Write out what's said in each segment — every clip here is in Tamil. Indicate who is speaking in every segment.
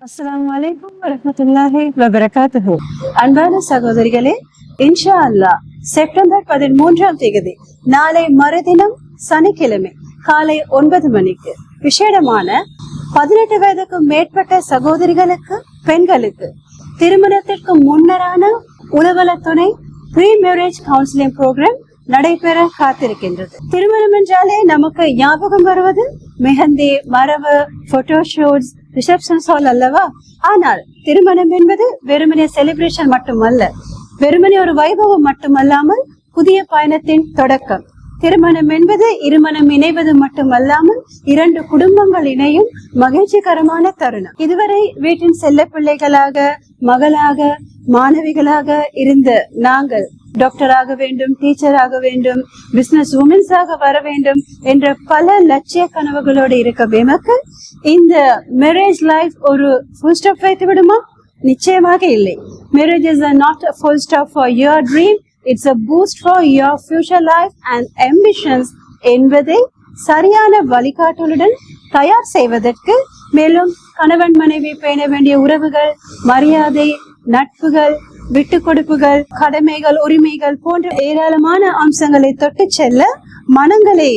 Speaker 1: அஸ்லாம் அலைக்கும் வரமத்துல்லாஹி வபரகாத்து அன்பான சகோதரிகளே இன்ஷா அல்லாஹ் செப்டம்பர் பதிமூன்றாம் தேதி நாளை மறுதினம் சனிக்கிழமை காலை ஒன்பது மணிக்கு. விசேடமான பதினெட்டு வயதுக்கு மேற்பட்ட சகோதரிகளுக்கு பெண்களுக்கு திருமணத்திற்கு முன்னரான உளவல துணை ப்ரீ மேரேஜ் கவுன்சிலிங் ப்ரோக்ராம் நடைபெற காத்திருக்கின்றது. திருமணம் என்றாலே நமக்கு ஞாபகம் வருவது மெஹந்தி மரபு போட்டோ ஷூட்ஸ் ரிசப்ஷன் ஹால் அல்லவா? ஆனால் திருமணம் என்பது வெறுமனே செலிப்ரேஷன் மட்டுமல்ல. வெறுமனே ஒரு வைபவம் மட்டுமல்லாமல் புதிய பயணத்தின் தொடக்கம். திருமணம் என்பது இருமணம் இணைவது மட்டுமல்லாமல் இரண்டு குடும்பங்கள் இணையும் மகிழ்ச்சிகரமான தருணம். இதுவரை வீட்டின் செல்ல பிள்ளைகளாக மகளாக மாணவிகளாக இருந்த நாங்கள் டாக்டர் ஆக வேண்டும் டீச்சர் ஆக வேண்டும் பிசினஸ் உமன்ஸாக வர வேண்டும் என்ற பல லட்சிய கனவுகளோடு இருக்க எமக்கு இந்த மேரேஜ் லைஃப் ஒரு ஃபுல் ஸ்டாப் வைத்து விடுமா? நிச்சயமாக இல்லை. Marriage is not a full stop for your dream it's a boost for your future life and ambitions என்பதை சரியான வழிகாட்டலுடன் தயார் செய்வதற்கு மேலும் கணவன் மனைவி பேண வேண்டிய உறவுகள் மரியாதை நட்புகள் விட்டு கொடுப்புகள் கடமைகள் உரிமைகள் போன்ற ஏராளமான அம்சங்களை தொட்டு செல்ல மனங்களை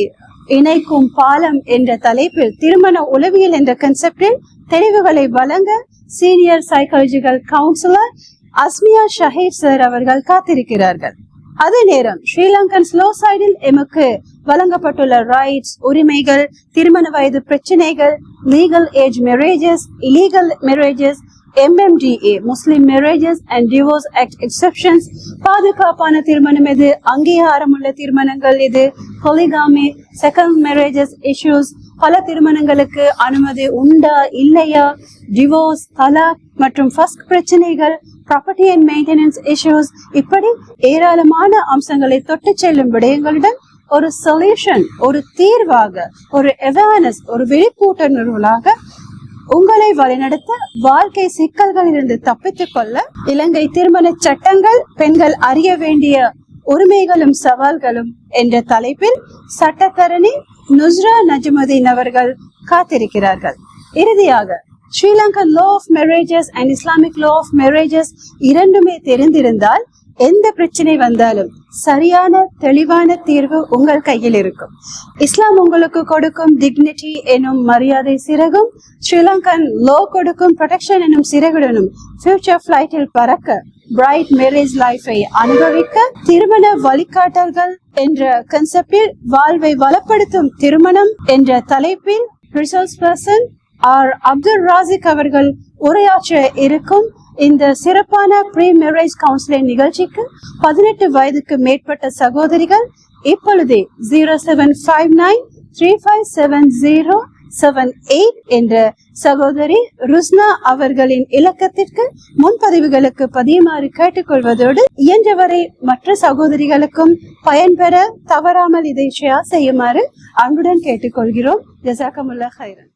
Speaker 1: இணைக்கும் பாலம் என்ற தலைப்பில் திருமண உளவியல் என்ற கன்செப்டில் தெளிவுகளை வழங்க senior psychological counsellor Asmiya Shaheer sir அவர்கள் காத்திருக்கிறார்கள். அதே நேரம் ஸ்ரீலங்கன் ஸ்லோ சைடில் எமக்கு வழங்கப்பட்டுள்ள ரைட்ஸ் உரிமைகள் திருமண வயது பிரச்சனைகள் legal age marriages illegal marriages MMDA Muslim marriages and divorce act exceptions பாதுகாப்பான திருமணம் எது? அங்கீகாரமுள்ள திருமணங்கள் இது பொலிகாமி செகண்ட் மேரேஜஸ் இஷ்யூஸ் பல திருமணங்களுக்கு அனுமதி உண்டா? இல்லையா? டிவோர்ஸ் தலாக் மற்றும் ஃபஸ்ட் பிரச்சனைகள் ப்ராப்பர்ட்டி அண்ட் மெயின்டெனன்ஸ் இஷ்யூஸ் இப்படி ஏராளமான அம்சங்களை தொட்டு செல்லும் விடயங்களுடன் ஒரு சொல்யூஷன் ஒரு தீர்வாக ஒரு அவேர்னஸ் ஒரு விழிப்புணர்வுகளாக உங்களை வழிநடத்த வாழ்க்கை சிக்கல்களிலிருந்து தப்பித்துக் கொள்ள இலங்கை திருமண சட்டங்கள் பெண்கள் அறிய வேண்டிய உரிமைகளும் சவால்களும் என்ற தலைப்பில் சட்டத்தரணி நுஸ்ரா நஜ்முதீன் அவர்கள் காத்திருக்கிறார்கள். இறுதியாக Sri Lanka law of marriages and Islamic law of marriages இரண்டுமே தெரிந்திருந்தால் எந்த பிரச்சனை வந்தாலும் சரியான தெளிவான தீர்வு உங்கள் கையில் இருக்கும். இஸ்லாம் உங்களுக்கு கொடுக்கும் டிக்னிட்டி எனும் மரியாதை சிறகும் ஸ்ரீலங்கன் லோ கொடுக்கும் ப்ரொடெக்ஷன் எனும் சிறகுடனும் ஃபியூச்சர் ஃபிளைட்டில் பறக்க பிரைட் மேரேஜ் லைஃபை அனுபவிக்க திருமண வழிகாட்டல்கள் என்ற கன்செப்டில் வாழ்வை வளப்படுத்தும் திருமணம் என்ற தலைப்பில் resource person R. Abdul Rasik அவர்கள் உரையாற்ற இருக்கும் இந்த சிறப்பான ப்ரீ மேரேஜ் கவுன்சிலிங் நிகழ்ச்சிக்கு பதினெட்டு வயதுக்கு மேற்பட்ட சகோதரிகள் இப்பொழுதே zero seven five nine three five seven zero seven eight என்ற சகோதரி ருஸ்னா அவர்களின் இலக்கத்திற்கு முன்பதிவுகளுக்கு பதியுமாறு கேட்டுக்கொள்வதோடு இயன்றவரை மற்ற சகோதரிகளுக்கும் பயன்பெற தவறாமல் இதை ஷேர் செய்யுமாறு அன்புடன் கேட்டுக்கொள்கிறோம். ஜசாக்கமுல்லா ஹைரன்.